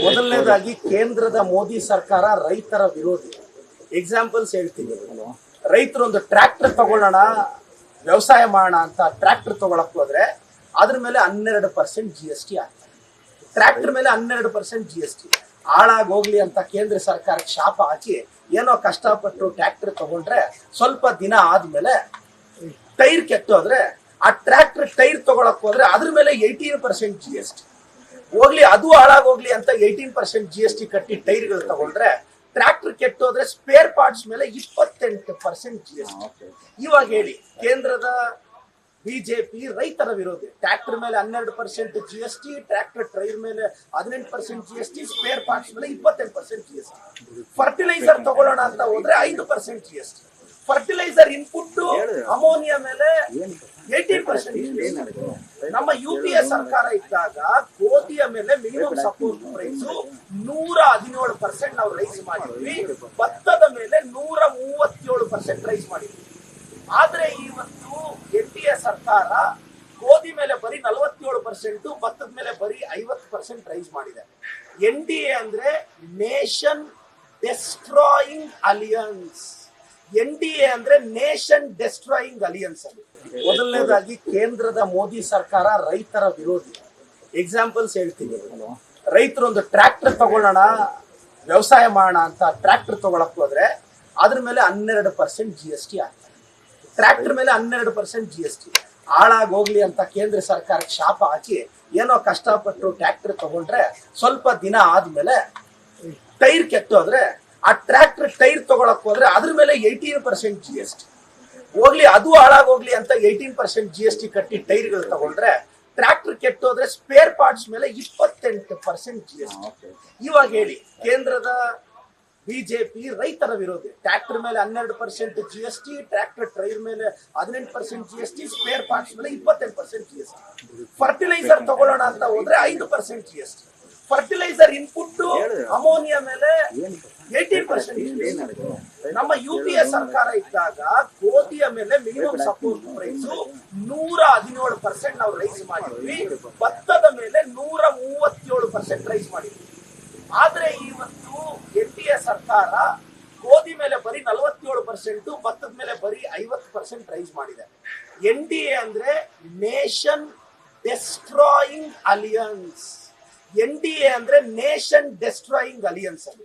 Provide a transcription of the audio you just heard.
ಮೊದಲನೇದಾಗಿ ಕೇಂದ್ರದ ಮೋದಿ ಸರ್ಕಾರ ರೈತರ ವಿರೋಧಿ. ಎಕ್ಸಾಂಪಲ್ಸ್ ಹೇಳ್ತೀನಿ. ರೈತರು ಒಂದು ಟ್ರ್ಯಾಕ್ಟರ್ ತಗೊಳ್ಳೋಣ, ವ್ಯವಸಾಯ ಮಾಡೋಣ ಅಂತ ಟ್ರ್ಯಾಕ್ಟರ್ ತಗೊಳಕ್ ಹೋದ್ರೆ ಅದ್ರ ಮೇಲೆ ಹನ್ನೆರಡು ಪರ್ಸೆಂಟ್ ಜಿ ಎಸ್ ಟಿ ಆಗ್ತದೆ. ಟ್ರ್ಯಾಕ್ಟರ್ ಮೇಲೆ ಹನ್ನೆರಡು ಪರ್ಸೆಂಟ್ ಜಿ ಎಸ್ ಟಿ ಹಾಳಾಗೋಗ್ಲಿ ಅಂತ ಕೇಂದ್ರ ಸರ್ಕಾರಕ್ಕೆ ಶಾಪ ಹಾಕಿ ಏನೋ ಕಷ್ಟಪಟ್ಟು ಟ್ರ್ಯಾಕ್ಟರ್ ತಗೊಂಡ್ರೆ ಸ್ವಲ್ಪ ದಿನ ಆದ್ಮೇಲೆ ಟೈರ್ ಕೆತ್ತೋದ್ರೆ ಆ ಟ್ರ್ಯಾಕ್ಟರ್ ಟೈರ್ ತಗೊಳಕ್ ಹೋದ್ರೆ ಅದ್ರ ಮೇಲೆ eighteen percent G S T ಹೋಗ್ಲಿ ಅದು ಹಾಳಾಗೋಗ್ಲಿ ಅಂತ eighteen percent G S T ಕಟ್ಟಿ ಟೈರ್ಗಳು ತಗೊಂಡ್ರೆ ಟ್ರ್ಯಾಕ್ಟರ್ ಕೆಟ್ಟೋದ್ರೆ ಸ್ಪೇರ್ ಪಾರ್ಟ್ಸ್ ಮೇಲೆ ಇಪ್ಪತ್ತೆಂಟು ಪರ್ಸೆಂಟ್ ಜಿ ಎಸ್ ಟಿ ಇವಾಗ ಹೇಳಿ ಕೇಂದ್ರದ ಬಿಜೆಪಿ ರೈತರ ವಿರೋಧಿ ಟ್ರ್ಯಾಕ್ಟರ್ ಮೇಲೆ ಹನ್ನೆರಡು percent G S T tractor tyre ಮೇಲೆ ಹದಿನೆಂಟು percent G S T spare parts ಮೇಲೆ ಇಪ್ಪತ್ತೆಂಟು percent G S T fertiliser ತಗೊಳ್ಳೋಣ ಅಂತ ಹೋದ್ರೆ ಐದು percent G S T fertiliser input ammonia ಮೇಲೆ ಏಯ್ಟೀನ್ ಪರ್ಸೆಂಟ್ ನಮ್ಮ ಯು ಪಿ ಎ ಸರ್ಕಾರ ಇದ್ದಾಗ ಗೋಧಿಯ ಮೇಲೆ ಮಿನಿಮಮ್ ಸಪೋರ್ಟ್ ಪ್ರೈಸ್ ನೂರ ಹದಿನೇಳು ಪರ್ಸೆಂಟ್ ನಾವು ರೈಸ್ ಮಾಡಿದ್ವಿ. ಭತ್ತದ ಮೇಲೆ ನೂರ ಮೂವತ್ತೇಳು ಪರ್ಸೆಂಟ್ ರೈಸ್ ಮಾಡಿದ್ವಿ. ಆದ್ರೆ ಇವತ್ತು ಎನ್ ಡಿ ಎ ಸರ್ಕಾರ ಗೋಧಿ ಮೇಲೆ ಬರೀ ನಲವತ್ತೇಳು ಪರ್ಸೆಂಟ್ ಭತ್ತದ ಮೇಲೆ ಬರೀ ಐವತ್ತು ಪರ್ಸೆಂಟ್ ರೈಸ್ ಮಾಡಿದೆ. ಎನ್ ಡಿ ಎ ಅಂದ್ರೆ nation destroying alliance N D A ಅಂದ್ರೆ ನೇಷನ್ ಡೆಸ್ಟ್ರಾಯಿಂಗ್ ಅಲಿಯನ್ಸ್ ಅದು. ಮೊದಲನೇದಾಗಿ ಕೇಂದ್ರದ ಮೋದಿ ಸರ್ಕಾರ ರೈತರ ವಿರೋಧಿ. ಎಕ್ಸಾಂಪಲ್ಸ್ ಹೇಳ್ತೀನಿ. ರೈತರು ಒಂದು ಟ್ರ್ಯಾಕ್ಟರ್ ತಗೊಳ್ಳೋಣ, ವ್ಯವಸಾಯ ಮಾಡೋಣ ಅಂತ ಟ್ರ್ಯಾಕ್ಟರ್ ತಗೊಳಕ್ ಹೋದ್ರೆ ಅದ್ರ ಮೇಲೆ ಹನ್ನೆರಡು ಪರ್ಸೆಂಟ್ ಜಿ ಎಸ್ ಟಿ ಆಗ್ತದೆ. ಟ್ರ್ಯಾಕ್ಟರ್ ಮೇಲೆ ಹನ್ನೆರಡು ಪರ್ಸೆಂಟ್ ಜಿ ಎಸ್ ಟಿ ಹಾಳಾಗಿ ಹೋಗ್ಲಿ ಅಂತ ಕೇಂದ್ರ ಸರ್ಕಾರಕ್ಕೆ ಶಾಪ ಹಾಕಿ ಏನೋ ಕಷ್ಟಪಟ್ಟು ಟ್ರ್ಯಾಕ್ಟರ್ ತಗೊಂಡ್ರೆ ಸ್ವಲ್ಪ ದಿನ ಆದ್ಮೇಲೆ ಟೈರ್ ಕೆಟ್ಟೋದ್ರೆ ಆ ಟ್ರ್ಯಾಕ್ಟರ್ ಟೈರ್ ತಗೊಳಕ್ ಹೋದ್ರೆ ಅದ್ರ ಮೇಲೆ eighteen percent G S T ಹೋಗ್ಲಿ ಅದು ಹಾಳಾಗೋಗ್ಲಿ ಅಂತ eighteen percent G S T ಕಟ್ಟಿ ಟೈರ್ಗಳು ತಗೊಂಡ್ರೆ ಟ್ರ್ಯಾಕ್ಟರ್ ಕೆಟ್ಟೋದ್ರೆ ಸ್ಪೇರ್ ಪಾರ್ಟ್ಸ್ ಮೇಲೆ ಇಪ್ಪತ್ತೆಂಟು ಪರ್ಸೆಂಟ್ ಜಿ ಎಸ್ ಟಿ ಇವಾಗ ಹೇಳಿ ಕೇಂದ್ರದ ಬಿಜೆಪಿ ರೈತರ ವಿರೋಧಿ. ಟ್ರ್ಯಾಕ್ಟರ್ ಮೇಲೆ ಹನ್ನೆರಡು percent G S T tractor tyre ಮೇಲೆ ಹದಿನೆಂಟು percent G S T spare parts ಮೇಲೆ ಇಪ್ಪತ್ತೆಂಟು percent G S T fertiliser ತಗೊಳ್ಳೋಣ ಅಂತ ಹೋದ್ರೆ ಐದು percent G S T fertiliser input ammonia ಮೇಲೆ ಏಯ್ಟೀನ್ ಪರ್ಸೆಂಟ್ ನಮ್ಮ ಯು ಪಿ ಎ ಸರ್ಕಾರ ಇದ್ದಾಗ ಗೋಧಿಯ ಮೇಲೆ ಮಿನಿಮಮ್ ಸಪೋರ್ಟ್ ಪ್ರೈಸ್ ನೂರ ಹದಿನೇಳು ಪರ್ಸೆಂಟ್ ನಾವು ರೈಸ್ ಮಾಡಿದ್ವಿ. ಭತ್ತದ ಮೇಲೆ ನೂರ ಮೂವತ್ತೇಳು ಪರ್ಸೆಂಟ್ ರೈಸ್ ಮಾಡಿದ್ವಿ. ಆದ್ರೆ ಇವತ್ತು ಎನ್ ಡಿ ಎ ಸರ್ಕಾರ ಗೋಧಿ ಮೇಲೆ ಬರೀ ನಲವತ್ತೇಳು ಪರ್ಸೆಂಟ್ ಭತ್ತದ ಮೇಲೆ ಬರೀ ಐವತ್ತು ಪರ್ಸೆಂಟ್ ರೈಸ್ ಮಾಡಿದೆ. ಎನ್ ಡಿ ಎ ಅಂದ್ರೆ nation destroying alliance N D A ಅಂದ್ರೆ ನೇಷನ್ ಡೆಸ್ಟ್ರಾಯಿಂಗ್ ಅಲಿಯನ್ಸ್ ಅದು